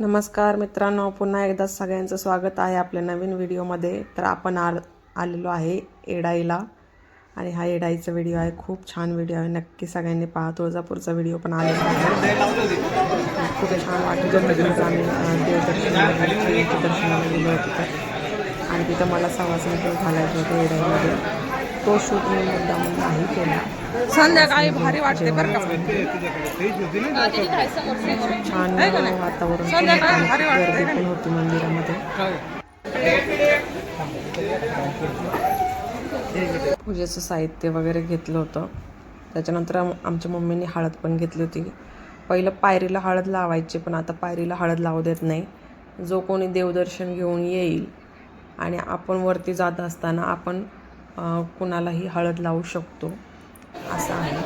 नमस्कार मित्रांनो पुन्हा एकदा सगळ्यांचं स्वागत आहे आपल्या नवीन व्हिडिओमध्ये. तर आपण आल आलेलो आहे एडाईला आणि हा एडाईचा व्हिडिओ आहे. खूप छान व्हिडिओ आहे. नक्की सगळ्यांनी पहा. तुळजापूरचा व्हिडिओ पण आलेला आहे. खूप छान वाटत. आम्ही अं, दर्शनाला गेलो होतो तर. आणि तिथं मला सवासन झालायचं घालायचं होतं एडाईमध्ये तो शूट मी मुद्दाम नाही केला. संध्याकाळी भारी वाटते बरं का. छान वातावरण. संध्याकाळी भारी पण होती मंदिरामध्ये. पूजेचं साहित्य वगैरे घेतलं होतं. त्याच्यानंतर आम- आमच्या मम्मीने हळद पण घेतली होती. पहिलं पायरीला हळद लावायची पण आता पायरीला हळद लावू देत नाही. जो कोणी देवदर्शन घेऊन येईल आणि आपण वरती जात असताना आपण कुणालाही हळद लावू शकतो. असं आहे.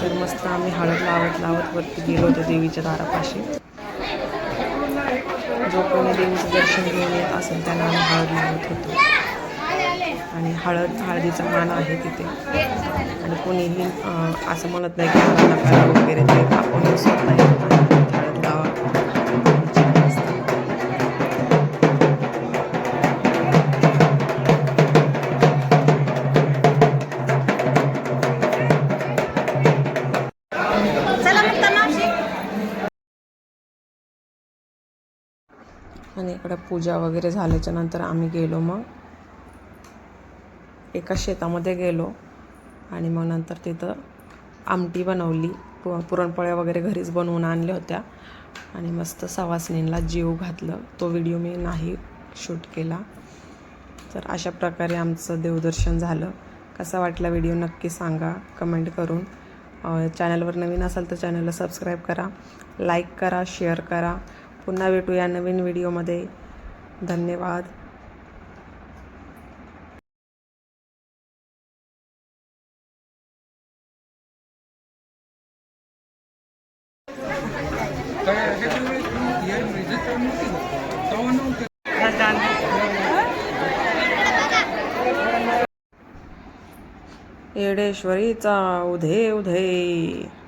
तर मस्त आम्ही हळद लावत लावत वरती गेलो होतो देवीच्या दारापाशी. जो कोणी देवीचं दर्शन घेऊन येत असेल त्यांना आम्ही हळद लावत होतो. आणि हळद हळदीचा मान आहे तिथे. आणि कोणीही असं म्हणत नाही की हळद नका वगैरे ते आपण स्वतः आणि इकडे पूजा वगैरे झाल्याच्यानंतर आम्ही गेलो मग. एका शेतामध्ये गेलो आणि मग नंतर तिथं आमटी बनवली. पु पुरणपोळ्या वगैरे घरीच बनवून आणल्या होत्या. आणि मस्त सवासणींना जीव घातलं. तो व्हिडिओ मी नाही शूट केला. तर अशा प्रकारे आमचं देवदर्शन झालं. कसा वाटला व्हिडिओ नक्की सांगा. कमेंट करून. चॅनलवर नवीन असाल तर चॅनलला सबस्क्राईब करा. लाईक करा शेअर करा. पुन्हा भेटूया नवीन व्हिडिओमध्ये. धन्यवाद. येडेश्वरीचा उधे उधे.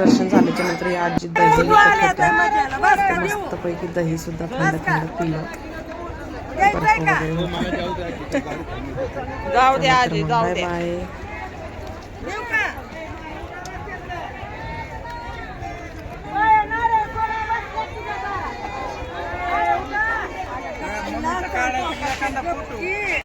देवदर्शन झाल्याच्यानंतर या आजी दही मस्तपैकी दही सुद्धा थंड थंड पिलं. होता. जाऊ दे तर आजी मग जाऊ बाय.